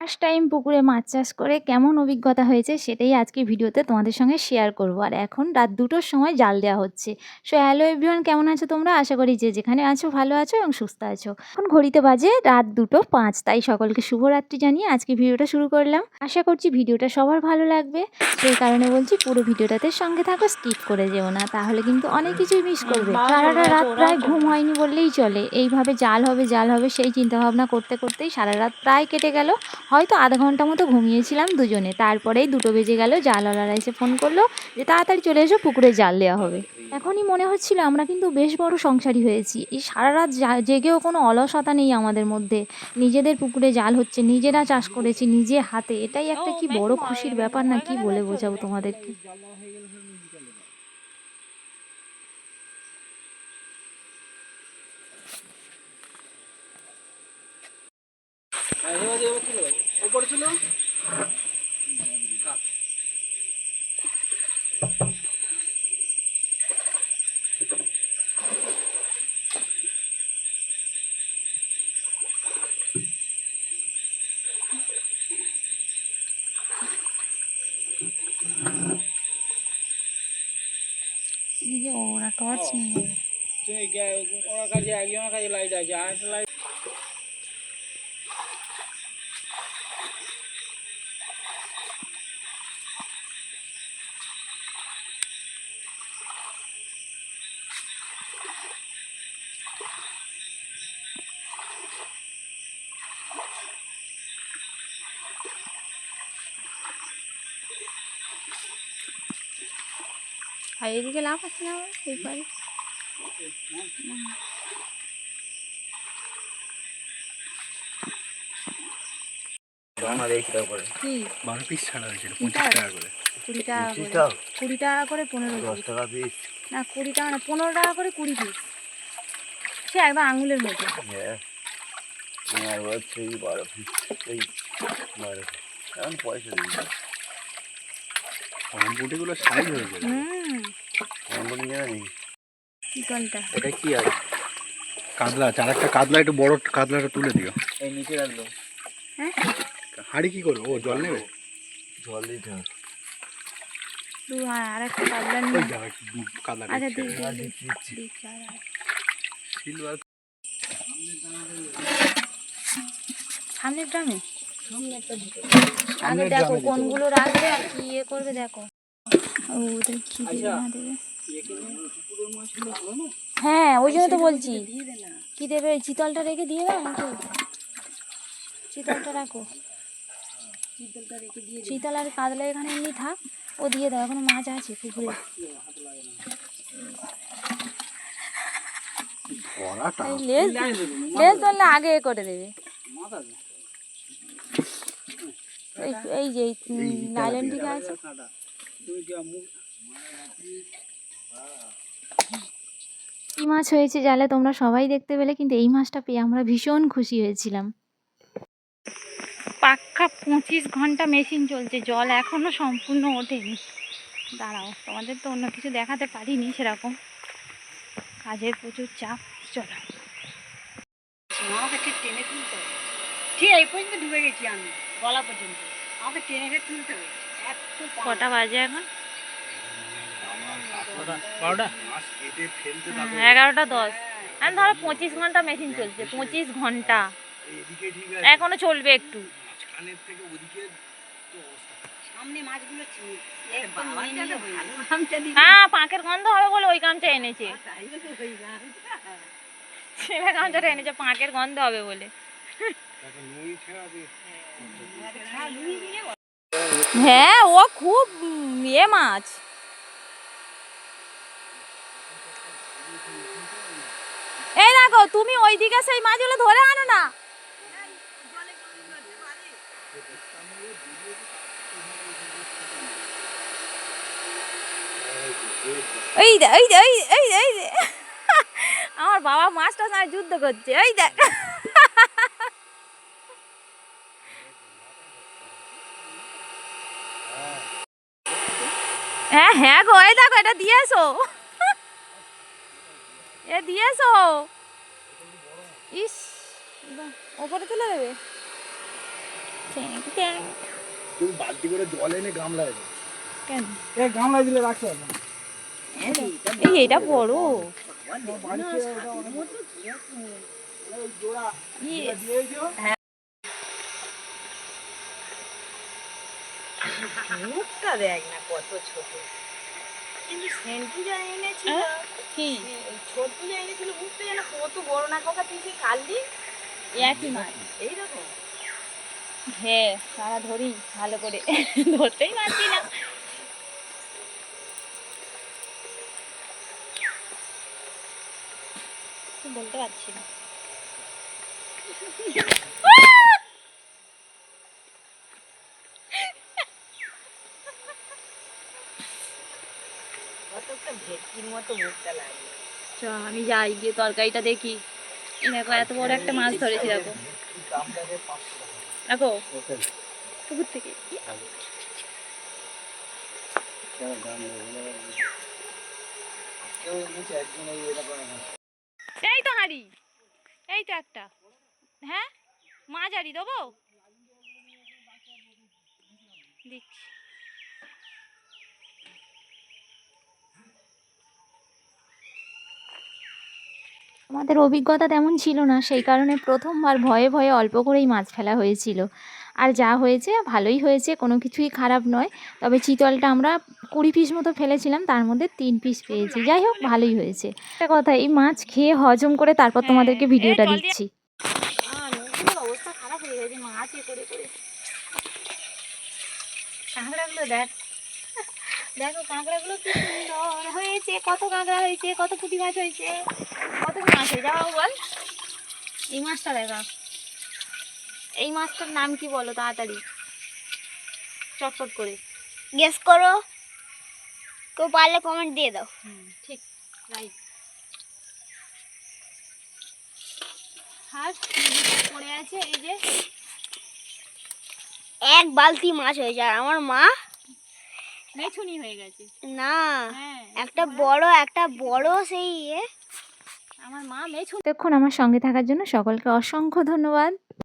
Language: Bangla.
ফার্স্ট টাইম পুকুরে মাছ চাষ করে কেমন অভিজ্ঞতা হয়েছে সেটাই আজকে ভিডিওতে তোমাদের সঙ্গে শেয়ার করব। আর এখন রাত দুটোর সময় জাল দেওয়া হচ্ছে। সো হ্যালো এভরিওয়ান কেমন আছো তোমরা? আশা করি যে যেখানে আছো ভালো আছো এবং সুস্থ আছো। এখন ঘড়িতে বাজে রাত দুটো পাঁচ তাই সকলকে শুভরাত্রি জানিয়ে আজকে ভিডিওটা শুরু করলাম। আশা করছি ভিডিওটা সবার ভালো লাগবে। সেই কারণে বলছি পুরো ভিডিওটাতে সঙ্গে থাকো স্কিপ করে যেও না। তাহলে কিন্তু অনেক কিছুই মিস করবে। সারাটা রাত প্রায় ঘুম হয়নি বললেই চলে। এইভাবে জাল হবে জাল হবে সেই চিন্তাভাবনা করতে করতেই সারা রাত প্রায় কেটে গেল। হয়তো আধা ঘণ্টা মতো ঘুমিয়েছিলাম দুজনে। তারপরেই দুটো বেজে গেল জালওয়ালারা এসে ফোন করল যে তাড়াতাড়ি চলে এসো পুকুরে জাল দেওয়া হবে। এখনই মনে হচ্ছিল আমরা কিন্তু বেশ বড় সংসারী হয়েছি। এই সারা রাত জেগেও কোনো অলসতা নেই আমাদের মধ্যে। নিজেদের পুকুরে জাল হচ্ছে নিজেরা চাষ করেছি নিজে হাতে। এটাই একটা কি বড় খুশির ব্যাপার না কি বলে বোঝাবো তোমাদেরকে? ওপরে ছিল ওরা টর্চ নিয়ে তুমি গে- ওনার কাছে একজনের কাছে লাইট আছে আর একটা লাইট আর এদিকে লাভ আছে না এই পারে। কুড়ি টাকা করে। পনেরো পিস টাকা পিস না কুড়ি টাকা না পনেরো টাকা করে কুড়ি পিস সে একদম আঙুলের মতো হ্যাঁ। আমার হচ্ছে এই বারো এই বারো এখন পয়সা দিই আমপুটিগুলো সাইজ হয়ে যাবে হুম। জানি চিকনটা। এটা কি আছে কাতলা আছে একটা কাতলা একটু বড় কাতলাটা তুলে দিও। এই নিচে রাখল হ্যাঁ। হাড়ি কি করবে? ও জল নেবে? জল দিতে হবে। আর একটা নিয়ে আচ্ছা দিচ্ছি, আর আর। সিলভার সামনের ড্রামে আগে দেখো কোনগুলো রাখবে আর কি ইয়ে করবে দেখো। ওদের কি দেবে? না? দেবে হ্যাঁ ওই জন্য তো বলছি। কি দেবে? চিতলটা রেখে দিয়ে দাও নাকি চিতলটা রাখো। চিতল আর কাতলা এখানে এমনি থাক। ও দিয়ে দাও এখনও মাছ আছে পুকুরে। ভরাটা এই লেজ লেজ ধরলে আগে করে দেবে। এই যে আছে। কি কি মাছ হয়েছে জালে তোমরা সবাই দেখতে পেলে কিন্তু এই মাছটা পেয়ে আমরা ভীষণ খুশি হয়েছিলাম। পাক্কা পঁচিশ ঘণ্টা মেশিন চলছে জল এখনও সম্পূর্ণ ওঠেনি। দাঁড়াও তোমাদের তো অন্য কিছু দেখাতে পারিনি সেরকম। কাজের প্রচুর চাপ। চলো। আমাকে ঠিক টেনে তুলতে হবে। ঠিক এই পর্যন্ত ডুবে গেছি আমি গলা পর্যন্ত। আমাকে টেনে ফেলে তুলতে হবে। কটা বাজে এখন? এগারোটা দশ। আমি ধরো পঁচিশ ঘণ্টা মেশিন চলছে পঁচিশ ঘণ্টা। এদিকে এখনও চলবে একটু। মাঝখানের থেকে ওদিকে তো অবস্থা। সামনে মাছগুলো চিনি। একদম নিয়ে নিয়ে হয়ে হ্যাঁ পাঁকের গন্ধ হবে বলে ওই গামছা এনেছে। ছেলে গামছাটা এনেছে পাঁকের গন্ধ হবে বলে। এখন নুই ছেড়া দিয়ে হ্যাঁ ও খুব উম, ইয়ে মাছ। এই দেখো তুমি ওইদিকে সেই মাছগুলো ধরে আনো না। এই দে এই দে এই এই এই দে। আমার বাবা মাছটার সঙ্গে যুদ্ধ করছে এই দেখ। হ্যাঁ হ্যাঁ গো এই দেখো এটা দিয়ে এসো এ দিয়ে এসো ইস ওপরে তুলে দেবে? তুমি বালতি করে জল এনে গামলায় কেন? গামলায় দিলে রাখতে এটা বড়। মুখটা দেখ না কত ছোট কিন্তু সেন্টু যা এনেছিল কি ওই যা এনেছিল মুখটা যেন কত বড় না কাকা তুই কি কালদি একই মাছ এইরকম হ্যাঁ সারা ধরি ভালো করে ধরতেই পারছি না বলতে পারছি না। কত একটা ভেটকির মতো মুখটা লাগে। চ আমি যাই গিয়ে তরকারিটা দেখি। দেখো এত বড় একটা মাছ ধরেছি দেখো। দেখো পুকুর থেকে। কেউ একজন এই তো হাঁড়ি। এই তো একটা। হ্যাঁ? মাছ হাঁড়ি দেবো? দিচ্ছি। আমাদের অভিজ্ঞতা তেমন ছিল না, সেই কারণে প্রথমবার ভয়ে ভয়ে অল্প করেই মাছ ফেলা হয়েছিল। আর যা হয়েছে ভালোই হয়েছে কোনো কিছুই খারাপ নয়। তবে চিতলটা আমরা কুড়ি পিস মতো ফেলেছিলাম তার মধ্যে তিন পিস পেয়েছি। যাই হোক ভালোই হয়েছে। একটা কথা এই মাছ খেয়ে হজম করে তারপর তোমাদেরকে ভিডিওটা দিচ্ছি। অবস্থা খারাপ হয়ে গেছে মাছ করে করে। কাঁকড়াগুলো দেখ। দেখো কাঁকড়াগুলো কি সুন্দর হয়েছে কত কাঁকড়া হয়েছে কত পুঁটি মাছ হয়েছে কত মাছ হয়েছে। যাও বল এই মাছটা দেখা। এই মাছটার নাম কি বলো তাড়াতাড়ি? চটপট করে। গেস করো। কেউ পারলে কমেন্ট দিয়ে দাও। ঠিক রাইট পড়ে আছে এই যে। এক বালতি মাছ হয়েছে আর আমার মা মেছুনি হয়ে গেছে। না হ্যাঁ একটা বড় একটা বড় সেই ইয়ে। আমার মা মেছুনি। দেখুন আমার সঙ্গে থাকার জন্য সকলকে অসংখ্য ধন্যবাদ।